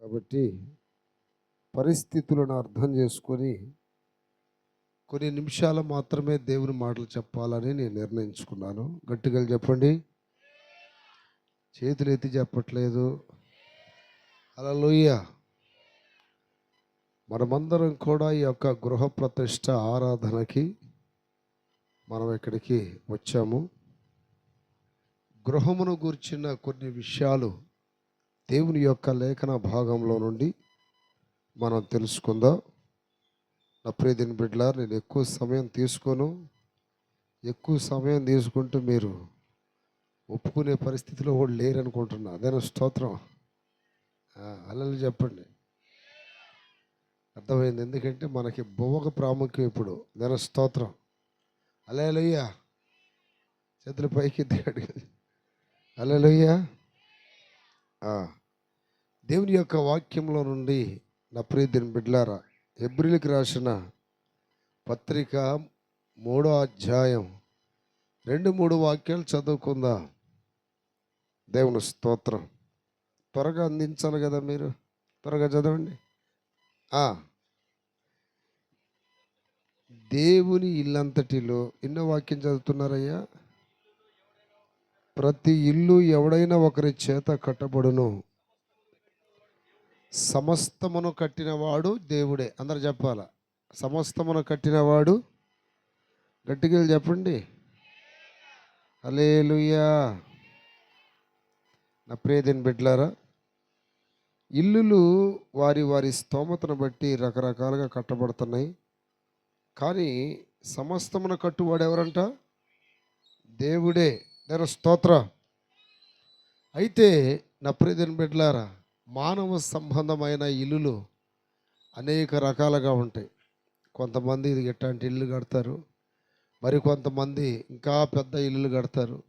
కాబట్టి పరిస్థితులను అర్థం చేసుకొని కొన్ని నిమిషాలు మాత్రమే దేవుని మాటలు చెప్పాలని నేను నిర్ణయించుకున్నాను. గట్టిగా చెప్పండి. చేతులు ఎత్తి చెప్పట్లేదు. అలా మనమందరం కూడా ఈ యొక్క గృహ ప్రతిష్ట ఆరాధనకి మనం ఇక్కడికి వచ్చాము. గృహమును గూర్చిన కొన్ని విషయాలు దేవుని యొక్క లేఖన భాగంలో నుండి మనం తెలుసుకుందాం. నా ప్రియదిన బిడ్డలా నేను ఎక్కువ సమయం తీసుకోను. ఎక్కువ సమయం తీసుకుంటూ మీరు ఒప్పుకునే పరిస్థితిలో కూడా లేరనుకుంటున్నా. అదేనా స్తోత్రం. అల్లలు చెప్పండి. అర్థమైంది. ఎందుకంటే మనకి బొవ్వక ప్రాముఖ్యం ఇప్పుడు. నేను స్తోత్రం. అలెలుయ్యా చేతుల పైకి ఎత్తాడు అలెలుయ్యా దేవుని యొక్క వాక్యంలో నుండి నా ప్రీతిని బిడ్లారా ఎబ్రిల్కి రాసిన పత్రిక మూడో అధ్యాయం రెండు మూడు వాక్యాలు చదువుకుందాం. దేవుని స్తోత్రం. త్వరగా అందించాలి కదా మీరు? త్వరగా చదవండి. దేవుని ఇల్లంతటిలో ఎన్నో వాక్యం చదువుతున్నారయ్యా? ప్రతి ఇల్లు ఎవడైనా ఒకరి చేత కట్టబడును. సమస్తమును కట్టినవాడు దేవుడే. అందరు చెప్పాల? సమస్తమును కట్టినవాడు. గట్టిగా చెప్పండి. అలేలుయా నా ప్రియదిని బిడ్లారా ఇల్లులు వారి వారి స్తోమతను బట్టి రకరకాలుగా కట్టబడుతున్నాయి. కానీ సమస్తమున కట్టువాడు ఎవరంట? దేవుడే. నేను స్తోత్ర. అయితే నా ప్రియదిని బిడ్లారా మానవ సంబంధమైన ఇల్లులు అనేక రకాలుగా ఉంటాయి. కొంతమంది ఇది ఇట్లాంటి ఇల్లు కడతారు మరి కొంతమంది ఇంకా పెద్ద ఇల్లులు కడతారు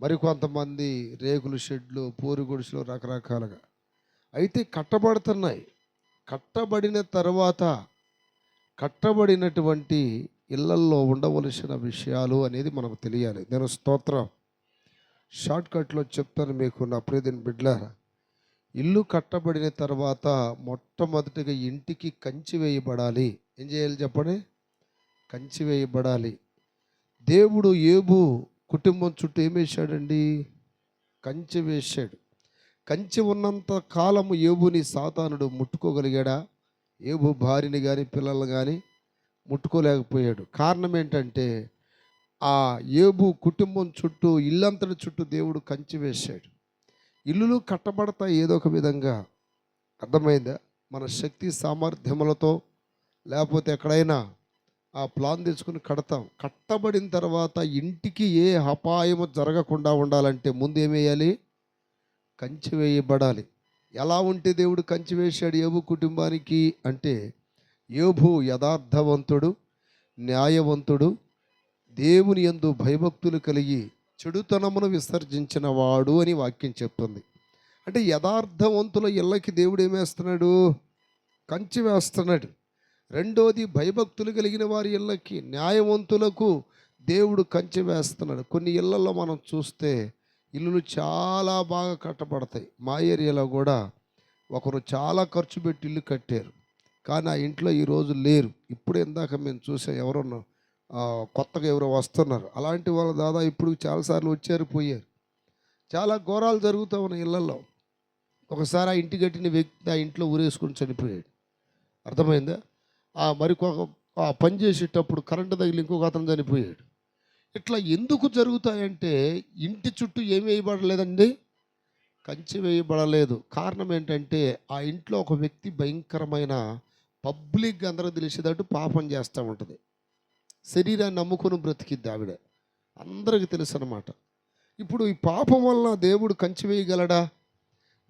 మరి కొంతమంది రేకులు షెడ్లు పూరి గుడిసెలు రకరకాలుగా. అయితే కట్టబడుతున్నాయి. కట్టబడిన తర్వాత కట్టబడినటువంటి ఇళ్ళల్లో ఉండవలసిన విషయాలు అనేది మనకు తెలియాలి. నేను స్తోత్రం. షార్ట్కట్లో చెప్తాను మీకు నా ప్రియదిన బిడ్లారా ఇల్లు కట్టబడిన తర్వాత మొట్టమొదటిగా ఇంటికి కంచి వేయబడాలి. ఏం చేయాలి చెప్పండి? కంచి వేయబడాలి. దేవుడు ఏబు కుటుంబం చుట్టూ ఏం వేశాడండి? కంచి వేశాడు. కంచి ఉన్నంత కాలము ఏబుని సాతానుడు ముట్టుకోగలిగాడా? ఏబు భార్యని కానీ పిల్లల్ని కానీ ముట్టుకోలేకపోయాడు. కారణం ఏంటంటే ఆ ఏబు కుటుంబం చుట్టూ ఇల్లంతటి చుట్టూ దేవుడు కంచి వేశాడు. ఇల్లులు కట్టబడతాయి ఏదో ఒక విధంగా అర్థమైందా? మన శక్తి సామర్థ్యములతో లేకపోతే ఎక్కడైనా ఆ ప్లాన్ తెచ్చుకుని కడతాం. కట్టబడిన తర్వాత ఇంటికి ఏ అపాయము జరగకుండా ఉండాలంటే ముందు ఏమేయాలి వేయాలి? కంచి వేయబడాలి. ఎలా ఉంటే దేవుడు కంచి వేశాడు ఏబు కుటుంబానికి? అంటే యోబు యథార్థవంతుడు న్యాయవంతుడు దేవుని యందు భయభక్తులు కలిగి చెడుతనమును విసర్జించిన వాడు అని వాక్యం చెప్తుంది. అంటే యథార్థవంతుల ఇళ్ళకి దేవుడు ఏమేస్తున్నాడు కంచి వేస్తున్నాడు. రెండోది భయభక్తులు కలిగిన వారి ఇళ్ళకి న్యాయవంతులకు దేవుడు కంచె వేస్తున్నాడు. కొన్ని ఇళ్ళలో మనం చూస్తే ఇల్లులు చాలా బాగా కట్టబడతాయి. మా ఏరియాలో కూడా ఒకరు చాలా ఖర్చు పెట్టి ఇల్లు కట్టారు. కానీ ఆ ఇంట్లో ఈరోజు లేరు. ఇప్పుడు ఇందాక మేము చూసాం ఎవరన్నా కొత్తగా ఎవరో వస్తున్నారు. అలాంటి వాళ్ళు దాదాపు ఇప్పుడు చాలాసార్లు వచ్చారు పోయారు. చాలా ఘోరాలు జరుగుతూ ఉన్నాయి ఇళ్ళలో ఒకసారి ఆ ఇంటి కట్టిన వ్యక్తి ఆ ఇంట్లో ఊరేసుకుని చనిపోయాడు. అర్థమైందా? ఆ మరికొక ఆ పని చేసేటప్పుడు కరెంటు తగిలి ఇంకొక అతను చనిపోయాడు. ఇట్లా ఎందుకు జరుగుతాయంటే ఇంటి చుట్టూ ఏమి వేయబడలేదండి? కంచి వేయబడలేదు. కారణం ఏంటంటే ఆ ఇంట్లో ఒక వ్యక్తి భయంకరమైన పబ్లిక్ అందరూ తెలిసేటట్టు పాపం చేస్తూ ఉంటుంది. శరీరాన్ని నమ్ముకొని బ్రతికిద్ది ఆవిడ. అందరికీ తెలుసు అనమాట ఇప్పుడు ఈ పాపం వల్ల దేవుడు కంచి వేయగలడా?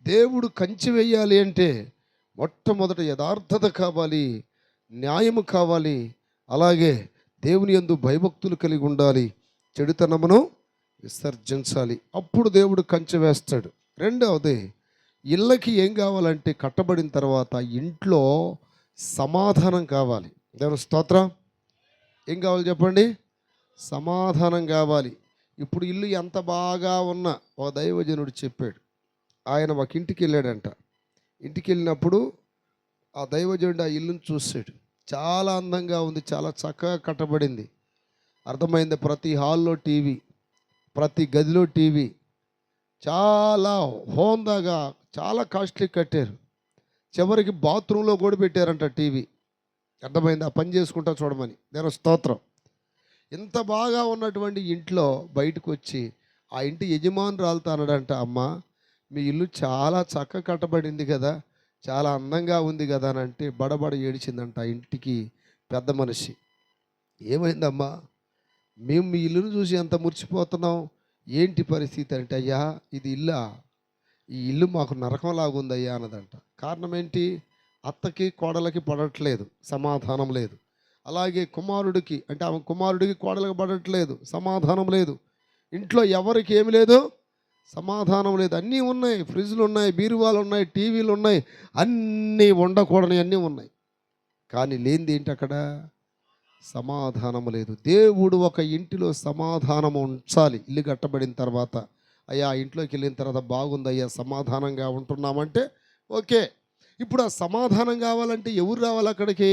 దేవుడు కంచి వేయాలి అంటే మొట్టమొదట యథార్థత కావాలి న్యాయము కావాలి అలాగే దేవుని యందు భయభక్తులు కలిగి ఉండాలి చెడుతనమును విసర్జించాలి. అప్పుడు దేవుడు కంచె వేస్తాడు. రెండవది ఇళ్ళకి ఏం కావాలంటే కట్టబడిన తర్వాత ఇంట్లో సమాధానం కావాలి. దేవుని స్తోత్రం. ఏం కావాలి చెప్పండి? సమాధానం కావాలి. ఇప్పుడు ఇల్లు ఎంత బాగా ఉన్నా ఒక దైవజనుడు చెప్పాడు. ఆయన ఒక ఇంటికి వెళ్ళాడంట. ఇంటికి వెళ్ళినప్పుడు ఆ దైవజనుడు ఆ ఇల్లుని చూసాడు చాలా అందంగా ఉంది చాలా చక్కగా కట్టబడింది. అర్థమైంది? ప్రతి హాల్లో టీవీ ప్రతి గదిలో టీవీ చాలా హోందాగా చాలా కాస్ట్లీ కట్టారు. చివరికి బాత్రూంలో కూడా పెట్టారంట టీవీ. అర్థమైంది? ఆ పని చేసుకుంటా చూడమని. నేను స్తోత్రం. ఇంత బాగా ఉన్నటువంటి ఇంట్లో బయటకు వచ్చి ఆ ఇంటి యజమానురాలు అన్నాడంట అమ్మ మీ ఇల్లు చాలా చక్క కట్టబడింది కదా చాలా అందంగా ఉంది కదా అని అంటే బడబడ ఏడిచిందంట ఆ ఇంటికి పెద్ద మనిషి. ఏమైందమ్మా? మేము మీ ఇల్లును చూసి ఎంత మురిచిపోతున్నాం ఏంటి పరిస్థితి అంటే అయ్యా ఇది ఇల్లా? ఈ ఇల్లు మాకు నరకంలాగా ఉందయ్యా అన్నదంట. కారణం ఏంటి? అత్తకి కోడలకి పడట్లేదు. సమాధానం లేదు. అలాగే కుమారుడికి అంటే ఆమె కుమారుడికి కోడలకి పడట్లేదు. సమాధానం లేదు. ఇంట్లో ఎవరికి ఏమి లేదు? సమాధానం లేదు. అన్నీ ఉన్నాయి. ఫ్రిడ్జ్లు ఉన్నాయి బీరువాలు ఉన్నాయి టీవీలు ఉన్నాయి. అన్నీ ఉండకూడని అన్నీ ఉన్నాయి. కానీ లేనిది ఏంటి అక్కడ? సమాధానం లేదు. దేవుడు ఒక ఇంటిలో సమాధానం ఉంచాలి. ఇల్లు కట్టబడిన తర్వాత అయ్యా ఆ ఇంట్లోకి వెళ్ళిన తర్వాత బాగుందయ్యా సమాధానంగా ఉంటున్నామంటే ఓకే. ఇప్పుడు ఆ సమాధానం కావాలంటే ఎవరు రావాలి అక్కడికి?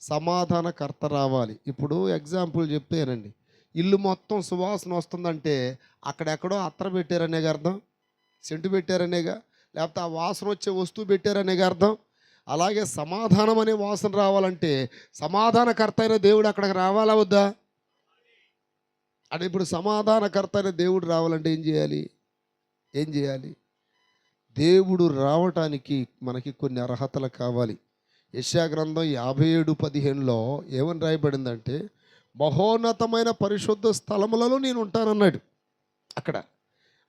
సమాధానకర్త రావాలి. ఇప్పుడు ఎగ్జాంపుల్ చెప్తేనండి. ఇల్లు మొత్తం సువాసన వస్తుందంటే అక్కడెక్కడో అత్తర పెట్టారనేగా అర్థం? సెంటు పెట్టారనేగా? లేకపోతే ఆ వాసన వచ్చే వస్తువు పెట్టారనేగా అర్థం? అలాగే సమాధానం అనే వాసన రావాలంటే సమాధానకర్త అయిన దేవుడు అక్కడికి రావాలా వద్దా? అంటే ఇప్పుడు సమాధానకర్త అయిన దేవుడు రావాలంటే ఏం చేయాలి? ఏం చేయాలి? దేవుడు రావటానికి మనకి కొన్ని అర్హతలు కావాలి. యశాగ్రంథం యాభై ఏడు పదిహేనులో ఏమని రాయబడిందంటే మహోన్నతమైన పరిశుద్ధ స్థలములలో నేను ఉంటానన్నాడు. అక్కడ.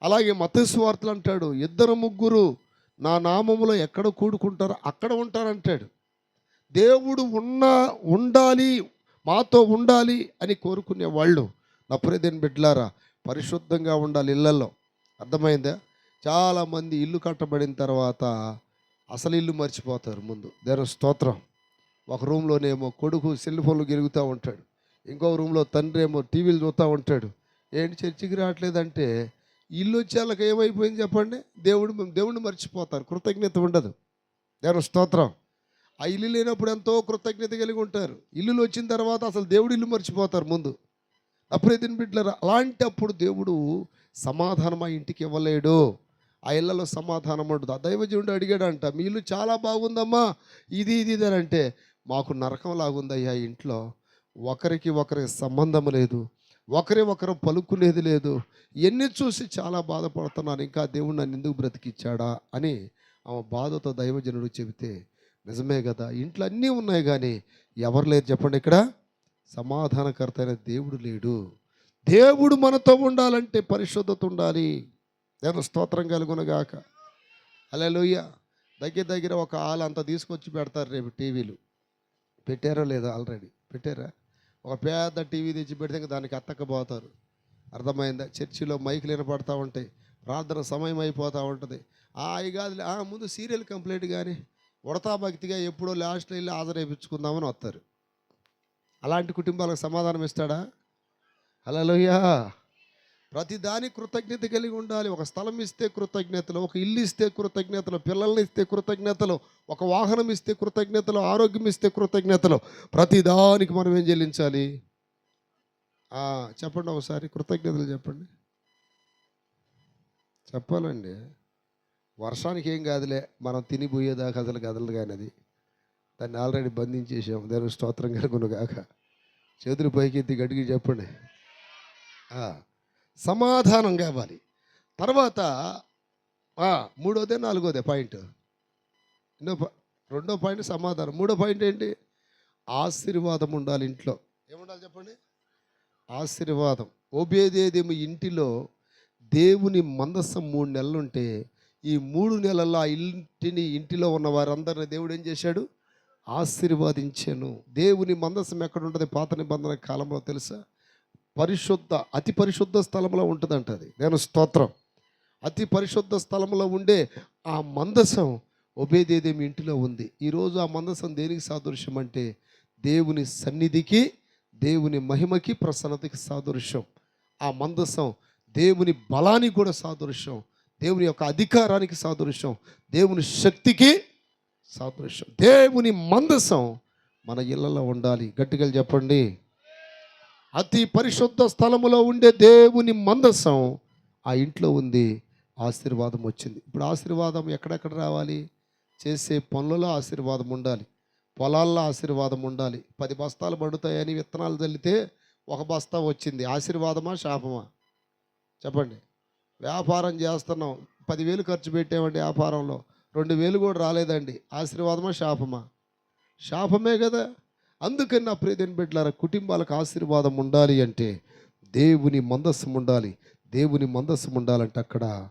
అలాగే మతస్వార్తలు అంటాడు ఇద్దరు ముగ్గురు నా నామములో ఎక్కడ కూడుకుంటారో అక్కడ ఉంటానంటాడు దేవుడు ఉన్న ఉండాలి మాతో ఉండాలి అని కోరుకునే వాళ్ళు నప్పురేదేని బిడ్డలారా పరిశుద్ధంగా ఉండాలి ఇళ్ళల్లో అర్థమైందా? చాలామంది ఇల్లు కట్టబడిన తర్వాత అసలు ఇల్లు మర్చిపోతారు ముందు. దేని స్తోత్రం. ఒక రూమ్లోనేమో కొడుకు సెల్ ఫోన్లు గెలుగుతూ ఉంటాడు. ఇంకో రూమ్లో తండ్రి ఏమో టీవీలు చూస్తూ ఉంటాడు. ఏంటి చర్చికి రావట్లేదంటే ఇల్లు వచ్చేళ్ళకి ఏమైపోయింది చెప్పండి? దేవుడు దేవుడిని మర్చిపోతారు. కృతజ్ఞత ఉండదు. దేని స్తోత్రం. ఆ ఇల్లు లేనప్పుడు ఎంతో కృతజ్ఞత కలిగి ఉంటారు. ఇల్లులు వచ్చిన తర్వాత అసలు దేవుడు ఇల్లు మర్చిపోతారు ముందు. అప్పుడే దీని బిడ్డలరా అలాంటప్పుడు దేవుడు సమాధానం ఆ ఇంటికి ఇవ్వలేడు. ఆ ఇళ్ళలో సమాధానం ఉండదు. ఆ దైవజనుడు అడిగాడంట మీ ఇల్లు చాలా బాగుందమ్మా ఇది ఇది ఇది అని అంటే మాకు నరకం లాగుందయ్యా ఇంట్లో. ఒకరికి ఒకరికి సంబంధం లేదు. ఒకరి ఒకరు పలుకునేది లేదు. ఎన్ని చూసి చాలా బాధపడుతున్నాను ఇంకా దేవుడు నన్ను ఎందుకు బ్రతికిచ్చాడా అని ఆమె బాధతో దైవజనుడు చెబితే నిజమే కదా ఇంట్లో అన్నీ ఉన్నాయి కానీ ఎవరు లేరు చెప్పండి ఇక్కడ. సమాధానకర్త అయిన దేవుడు లేడు. దేవుడు మనతో ఉండాలంటే పరిశుద్ధత ఉండాలి. నేను స్తోత్రం కలుగునగాక లోయ దగ్గర దగ్గర ఒక ఆలు అంత తీసుకొచ్చి పెడతారు రేపు టీవీలు. పెట్టారో లేదా ఆల్రెడీ. పెట్టారా? ఒక పెద్ద టీవీ తెచ్చి పెడితే ఇంకా దానికి అత్తకపోతారు. అర్థమైందా? చర్చిలో మైకులు వినపడతా ఉంటాయి. ప్రార్థన సమయం అయిపోతూ ఉంటుంది. ఆ అవి ఆ, ముందు సీరియల్ కంప్లీట్ కానీ ఉడతా భక్తిగా ఎప్పుడో లాస్ట్లో వెళ్ళి హాజరైపించుకుందామని వస్తారు. అలాంటి కుటుంబాలకు సమాధానం ఇస్తాడా? హలోయ్యా ప్రతి ప్రతిదాని కృతజ్ఞత కలిగి ఉండాలి. ఒక స్థలం ఇస్తే కృతజ్ఞతలు ఒక ఇల్లు ఇస్తే కృతజ్ఞతలు పిల్లల్ని ఇస్తే కృతజ్ఞతలు ఒక వాహనం ఇస్తే కృతజ్ఞతలు ఆరోగ్యం ఇస్తే కృతజ్ఞతలు. ప్రతి దానికి మనం ఏం చెల్లించాలి? చెప్పండి ఒకసారి. కృతజ్ఞతలు చెప్పండి. చెప్పాలండి. వర్షానికి ఏం కాదులే. మనం తినిపోయేదాకా అసలు కదలదు కానీ అది. దాన్ని ఆల్రెడీ బంధించేసాం దేవుని స్తోత్రం కలుగునుగాక చేతులు పైకి ఎత్తి గడిగి చెప్పండి సమాధానం కావాలి. తర్వాత మూడోదే నాలుగోదే పాయింట్. ఎన్నో రెండో పాయింట్ సమాధానం. మూడో పాయింట్ ఏంటి? ఆశీర్వాదం ఉండాలి ఇంట్లో. ఏముండాలి చెప్పండి? ఆశీర్వాదం. ఓబేదేదేమో ఇంటిలో దేవుని మందసం మూడు నెలలు ఉంటే ఈ మూడు నెలల్లో ఆ ఇంటిని ఇంటిలో ఉన్న వారందరిని దేవుడు ఏం చేశాడు? ఆశీర్వాదించాను. దేవుని మందసం ఎక్కడ ఉంటుంది పాత నిబంధన కాలంలో తెలుసా? పరిశుద్ధ అతి పరిశుద్ధ స్థలంలో ఉంటుందంట అది. నేను స్తోత్రం. అతి పరిశుద్ధ స్థలంలో ఉండే ఆ మందసం ఒబేదేదేమి ఇంటిలో ఉంది. ఈరోజు ఆ మందసం దేనికి సాదృశ్యం అంటే దేవుని సన్నిధికి దేవుని మహిమకి ప్రసన్నతకి సాదృశ్యం. ఆ మందసం దేవుని బలానికి కూడా సాదృశ్యం. దేవుని యొక్క అధికారానికి సాదృశ్యం. దేవుని శక్తికి సాదృశ్యం. దేవుని మందసం మన ఇళ్ళలో ఉండాలి. గట్టిగా చెప్పండి. అతి పరిశుద్ధ స్థలములో ఉండే దేవుని మందసం ఆ ఇంట్లో ఉంది. ఆశీర్వాదం వచ్చింది. ఇప్పుడు ఆశీర్వాదం ఎక్కడెక్కడ రావాలి? చేసే పనులలో ఆశీర్వాదం ఉండాలి. పొలాల్లో ఆశీర్వాదం ఉండాలి. పది బస్తాలు పడుతాయని విత్తనాలు చల్లితే ఒక బస్తా వచ్చింది. ఆశీర్వాదమా శాపమా? చెప్పండి. వ్యాపారం చేస్తున్నాం. పదివేలు ఖర్చు పెట్టామండి వ్యాపారంలో. రెండు వేలు కూడా రాలేదండి. ఆశీర్వాదమా శాపమా? శాపమే కదా. అందుకని నా ప్రియదేని బిడ్డలారా కుటుంబాలకు ఆశీర్వాదం ఉండాలి అంటే దేవుని మందస్సం ఉండాలి. దేవుని మందస్సం ఉండాలంటే అక్కడ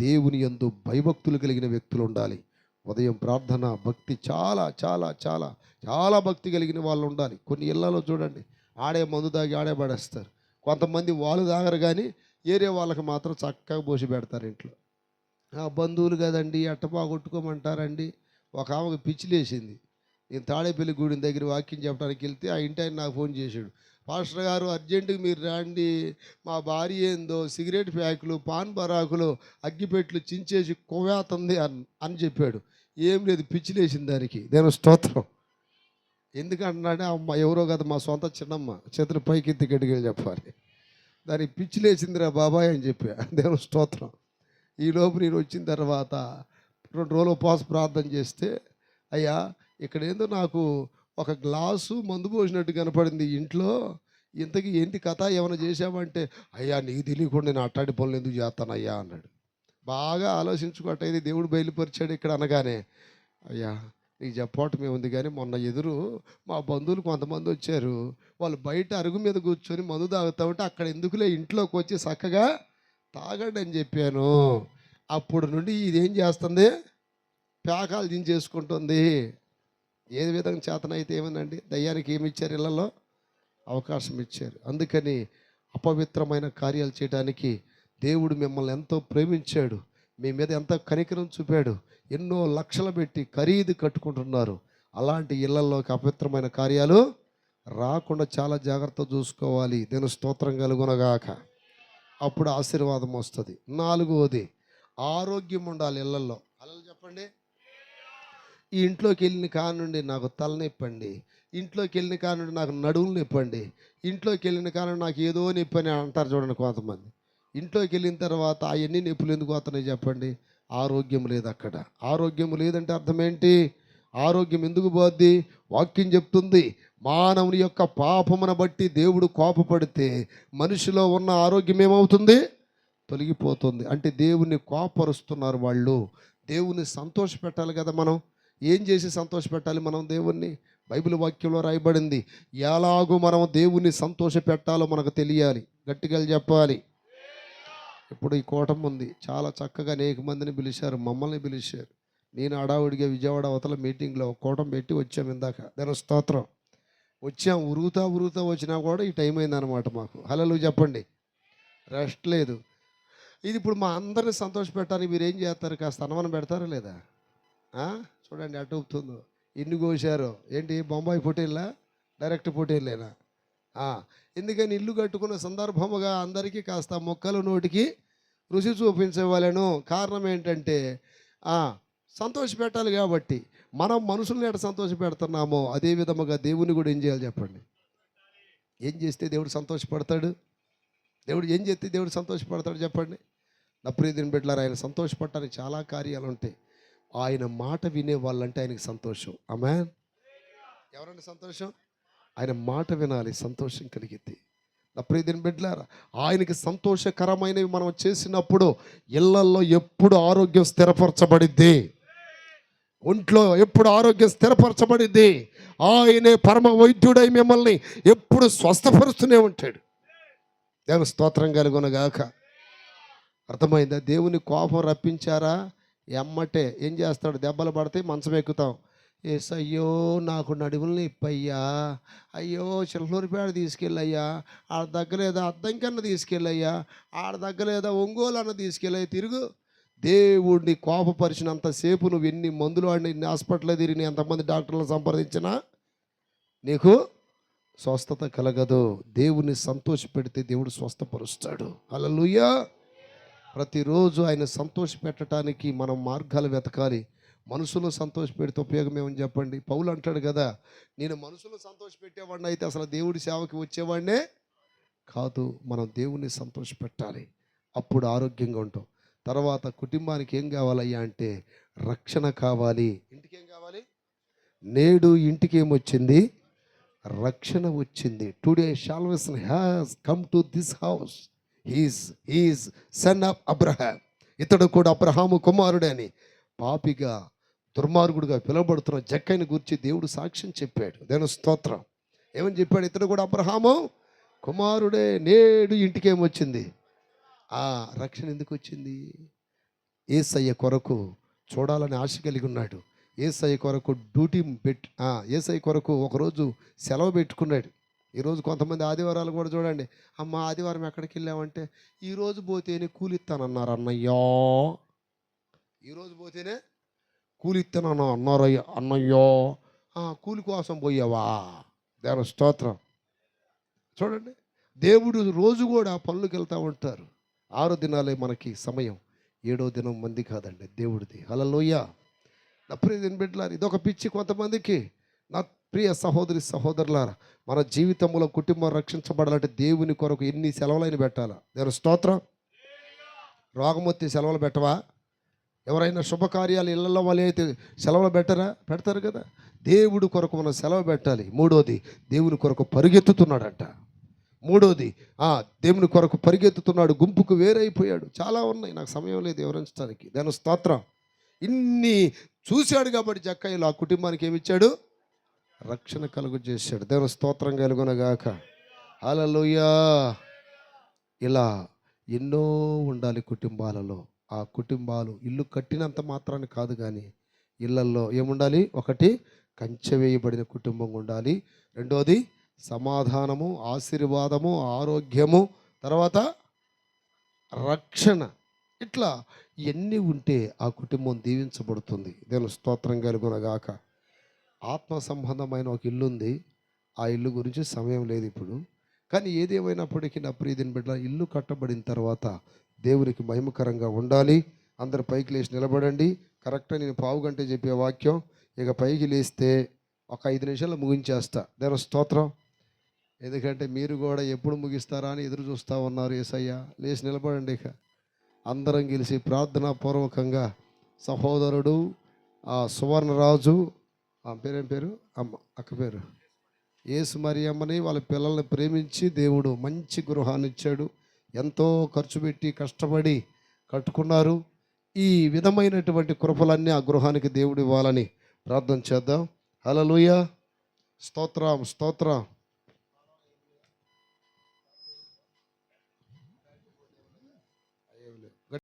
దేవుని యందు భయభక్తులు కలిగిన వ్యక్తులు ఉండాలి. ఉదయం ప్రార్థన భక్తి చాలా చాలా చాలా చాలా భక్తి కలిగిన వాళ్ళు ఉండాలి. కొన్ని ఇళ్ళలో చూడండి ఆడే మందు తాగి ఆడే పడేస్తారు. కొంతమంది వాళ్ళు తాగరు కానీ ఏరే వాళ్ళకి మాత్రం చక్కగా పోసి పెడతారు ఇంట్లో. బంధువులు కదండి అట్ట బాగొట్టుకోమంటారండి ఒక ఆమెకు పిచ్చిలేసింది నేను తాడేపల్లి గుడి దగ్గర వాకింగ్ చెప్పడానికి వెళ్తే ఆ ఇంటి ఆయన నాకు ఫోన్ చేశాడు. పాస్టర్ గారు అర్జెంటుగా మీరు రండి. మా భార్య ఏందో సిగరెట్ ప్యాకులు పాన్ బరాకులు అగ్గిపెట్లు చించేసి కొవ్వేతుంది అని అని చెప్పాడు. ఏం లేదు పిచ్చిలేసింది దానికి. నేను స్తోత్రం. ఎందుకంటున్నాడే అమ్మ ఎవరో కదా మా సొంత చిన్నమ్మ చేతులు పైకి ఎత్తి చెప్పాలి. దానికి పిచ్చిలేసిందిరా బాబాయ్ అని చెప్పా. దేవుని స్తోత్రం. ఈ లోపు నేను వచ్చిన తర్వాత రెండు రోజులు ఉపవాస ప్రార్థన చేస్తే అయ్యా ఇక్కడ ఏందో నాకు ఒక గ్లాసు మందు పోసినట్టు కనపడింది ఇంట్లో. ఇంతకీ ఏంటి కథ? ఏమైనా చేశామంటే అయ్యా నీకు తెలియకుండా నేను అట్టాడి పనులు ఎందుకు చేస్తానయ్యా అన్నాడు. బాగా ఆలోచించుకోవటం దేవుడు బయలుపరిచాడు ఇక్కడ అనగానే అయ్యా నీకు చెప్పటమే ఉంది కానీ మొన్న ఎదురు మా బంధువులు కొంతమంది వచ్చారు. వాళ్ళు బయట అరుగు మీద కూర్చొని మందు తాగుతా ఉంటే అక్కడ ఎందుకులే ఇంట్లోకి వచ్చి చక్కగా తాగండి అని చెప్పాను. అప్పుడు నుండి ఇదేం చేస్తుంది? పేకాలు దించేసుకుంటుంది. ఏది విధంగా చేతనైతే ఏమనండి దయ్యానికి ఏమి ఇచ్చారు ఇళ్ళలో అవకాశం ఇచ్చారు. అందుకని అపవిత్రమైన కార్యాలు చేయడానికి దేవుడు మిమ్మల్ని ఎంతో ప్రేమించాడు. మీ మీద ఎంత కనికరం చూపాడు. ఎన్నో లక్షలు పెట్టి ఖరీదు కట్టుకుంటున్నారు. అలాంటి ఇళ్ళలోకి అపవిత్రమైన కార్యాలు రాకుండా చాలా జాగ్రత్త చూసుకోవాలి. నేను స్తోత్రం కలుగునగాక. అప్పుడు ఆశీర్వాదం వస్తుంది. నాలుగవది ఆరోగ్యం ఉండాలి ఇళ్ళలో అలా చెప్పండి. ఈ ఇంట్లోకి వెళ్ళిన కానుండి నాకు తలనొప్పి ఇంట్లోకి వెళ్ళిన కానుండి నాకు నడువులు నొప్పి ఇంట్లోకి వెళ్ళిన కానుండి నాకు ఏదో నొప్పి అని అంటారు చూడండి కొంతమంది. ఇంట్లోకి వెళ్ళిన తర్వాత అవన్నీ నొప్పులు ఎందుకు వస్తున్నాయి చెప్పండి. ఆరోగ్యం లేదు అక్కడ. ఆరోగ్యం లేదంటే అర్థం ఏంటి? ఆరోగ్యం ఎందుకు పోద్ది? వాక్యం చెప్తుంది. మానవుని యొక్క పాపమును బట్టి దేవుడు కోపపడితే మనిషిలో ఉన్న ఆరోగ్యం ఏమవుతుంది? తొలగిపోతుంది. అంటే దేవుణ్ణి కోపరుస్తున్నారు వాళ్ళు. దేవుని సంతోష పెట్టాలి కదా మనం. ఏం చేసి సంతోష పెట్టాలి మనం దేవుణ్ణి బైబిల్ వాక్యంలో రాయబడింది. ఎలాగూ మనం దేవుణ్ణి సంతోష పెట్టాలో మనకు తెలియాలి. గట్టిగా చెప్పాలి. ఇప్పుడు ఈ కోటం ఉంది. చాలా చక్కగా అనేక మందిని పిలిచారు. మమ్మల్ని పిలిచారు. నేను అడావుడిగా విజయవాడ అవతల మీటింగ్లో కూటం పెట్టి వచ్చాం ఇందాక. దాని స్తోత్రం. వచ్చాం. ఉరుగుతా ఉరుగుతా వచ్చినా కూడా ఈ టైం అయిందనమాట మాకు. హలో చెప్పండి. రెస్ట్ లేదు. ఇది ఇప్పుడు మా అందరిని సంతోష పెట్టడానికి మీరు ఏం చేస్తారు? కాస్త అనుమానం పెడతారా లేదా? చూడండి అటు ఊపుతుందో. ఎన్ని కోసారో ఏంటి? బొంబాయి పోటీలా డైరెక్ట్ పోటీలేనా ఎందుకని ఇల్లు కట్టుకున్న సందర్భముగా అందరికీ కాస్త మొక్కలు నోటికి రుచి చూపించవలను. కారణం ఏంటంటే సంతోష పెట్టాలి కాబట్టి మనం మనుషుల్ని ఎట సంతోష పెడుతున్నామో అదే విధముగా దేవుని కూడా ఏం చేయాలి చెప్పండి? ఏం చేస్తే దేవుడు సంతోషపడతాడు దేవుడు ఏం చేస్తే దేవుడు సంతోషపడతాడు చెప్పండి? నా ప్రియదిని బిడ్డలారు ఆయన సంతోషపడటానికి చాలా కార్యాలు ఉంటాయి ఆయన మాట వినే వాళ్ళంటే ఆయనకి సంతోషం. ఆమె ఎవరంటే సంతోషం? ఆయన మాట వినాలి సంతోషం కలిగిద్ది. నా ప్రియదిని బిడ్డలారా ఆయనకి సంతోషకరమైనవి మనం చేసినప్పుడు ఇళ్ళల్లో ఎప్పుడు ఆరోగ్యం స్థిరపరచబడిద్ది. ఒంట్లో ఎప్పుడు ఆరోగ్యం స్థిరపరచబడిద్ది. ఆయనే పరమ వైద్యుడై మిమ్మల్ని ఎప్పుడు స్వస్థపరుస్తూనే ఉంటాడు. దేవుని స్తోత్రం కలుగునగాక అర్థమైందా? దేవుని కోపం రప్పించారా? ఎమ్మటే ఏం చేస్తాడు? దెబ్బలు పడితే మంచం ఎక్కుతాం. ఎస్ అయ్యో నాకు నడుములు ఇప్పయ్యా అయ్యో చిల్లూరిపేట తీసుకెళ్ళయ్యా. ఆడ దగ్గలేదా అద్దంకన్న తీసుకెళ్ళయ్యా. ఆడ దగ్గర ఏదో ఒంగోలు అన్న తీసుకెళ్ళయ్యా. తిరుగు. దేవుడిని కోపపరిచినంతసేపు నువ్వు ఎన్ని మందులు వాడిని ఎన్ని హాస్పిటల్లో తిరిగి ఎంతమంది డాక్టర్లను సంప్రదించినా నీకు స్వస్థత కలగదు. దేవుని సంతోషపెడితే దేవుడు స్వస్థపరుస్తాడు. అలలుయ్యా ప్రతిరోజు ఆయన సంతోష పెట్టడానికి మనం మార్గాలు వెతకాలి. మనసులో సంతోష పెడితే ఉపయోగం ఏమని చెప్పండి? పౌలు అంటాడు కదా నేను మనసులో సంతోష పెట్టేవాడిని అయితే అసలు దేవుడి సేవకి వచ్చేవాడినే కాదు మనం దేవుణ్ణి సంతోష పెట్టాలి. అప్పుడు ఆరోగ్యంగా ఉంటాం. తర్వాత కుటుంబానికి ఏం కావాలయ్యా అంటే రక్షణ కావాలి. ఇంటికి ఏం కావాలి? నేడు ఇంటికి ఏమొచ్చింది రక్షణ వచ్చింది. Today salvation has come to this house he's he's son of Abraham ఇతడు కూడా అబ్రహాము కుమారుడే అని పాపిగా దుర్మార్గుడుగా పిలువబడుతున్న జక్కైని గురించి దేవుడు సాక్ష్యం చెప్పాడు. దేని స్తోత్రం. ఏమని చెప్పాడు? ఇతడు కూడా అబ్రహాము కుమారుడే నేడు ఇంటికేమొచ్చింది ఆ రక్షణ ఎందుకు వచ్చింది? ఏసయ్య కొరకు చూడాలని ఆశ కలిగి ఉన్నాడు. ఏసయ్య కొరకు డ్యూటీ పెట్టి ఏసఐ కొరకు ఒకరోజు సెలవు పెట్టుకున్నాడు. ఈరోజు కొంతమంది ఆదివారాలు కూడా చూడండి. అమ్మ ఆదివారం ఎక్కడికి వెళ్ళామంటే ఈరోజు పోతేనే కూలిస్తానన్నారు అన్నయ్యో. ఈరోజు పోతేనే కూలిస్తానన్న అన్నారయ్య అన్నయ్యో. కూలి కోసం పోయావా? దేవ స్తోత్రం. చూడండి దేవుడు రోజు కూడా పనులకు వెళ్తూ ఉంటారు. ఆరు దినాలే మనకి సమయం. ఏడో దినం మంది కాదండి దేవుడిది. హలలోయ నా ప్రియ దీని బిడ్డలారా ఇదొక పిచ్చి కొంతమందికి. నా ప్రియ సహోదరి సహోదరులారా మన జీవితంలో కుటుంబం రక్షించబడాలంటే దేవుని కొరకు ఎన్ని సెలవులైన పెట్టాలా? నేను స్తోత్రం. రోగమొత్తి సెలవులు పెట్టవా? ఎవరైనా శుభకార్యాలు ఇళ్ళలో వాళ్ళు అయితే సెలవులు పెట్టరా? పెడతారు కదా. దేవుడి కొరకు మనం సెలవు పెట్టాలి. మూడోది దేవుని కొరకు పరిగెత్తుతున్నాడంట. మూడోది ఆ దేవుని కొరకు పరిగెత్తుతున్నాడు. గుంపుకు వేరైపోయాడు. చాలా ఉన్నాయి. నాకు సమయం లేదు వివరించడానికి. దాని స్తోత్రం. ఇన్ని చూశాడు కాబట్టి జక్కయ్యలు ఆ కుటుంబానికి ఏమిచ్చాడు రక్షణ కలుగు చేశాడు. దేవుని స్తోత్రం కలుగునగాక. అలలుయా ఇలా ఎన్నో ఉండాలి కుటుంబాలలో. ఆ కుటుంబాలు ఇల్లు కట్టినంత మాత్రాన్ని కాదు కానీ ఇళ్ళల్లో ఏముండాలి? ఒకటి కంచె వేయబడిన కుటుంబం ఉండాలి. రెండోది సమాధానము ఆశీర్వాదము ఆరోగ్యము. తర్వాత రక్షణ. ఇట్లా ఇవన్నీ ఉంటే ఆ కుటుంబం దీవించబడుతుంది. దేవుని స్తోత్రం కలుగునగాక. ఆత్మ సంబంధమైన ఒక ఇల్లు ఉంది ఆ ఇల్లు గురించి సమయం లేదు ఇప్పుడు. కానీ ఏదేమైనప్పటికీ నా ప్రీతిని బిడ్డ ఇల్లు కట్టబడిన తర్వాత దేవునికి మహిమకరంగా ఉండాలి. అందరు పైకి లేచి నిలబడండి. కరెక్ట్గా నేను పావు గంట చెప్పే వాక్యం. ఇక పైకి లేస్తే ఒక ఐదు నిమిషాలు ముగించేస్తా. దేవ స్తోత్రం. ఎందుకంటే మీరు కూడా ఎప్పుడు ముగిస్తారా అని ఎదురు చూస్తూ ఉన్నారు ఏసయ్య. లేచి నిలబడండి ఇక. అందరం కలిసి ప్రార్థనాపూర్వకంగా సహోదరుడు ఆ సువర్ణరాజు ఆ పేరేం పేరు? అమ్మ అక్క పేరు. ఏసు మరి అమ్మని వాళ్ళ పిల్లల్ని ప్రేమించి దేవుడు మంచి గృహాన్ని ఇచ్చాడు. ఎంతో ఖర్చు పెట్టి కష్టపడి కట్టుకున్నారు. ఈ విధమైనటువంటి కృపలన్నీ ఆ గృహానికి దేవుడు ఇవ్వాలని ప్రార్థన చేద్దాం. హలలుయ స్తోత్రం స్తోత్రం.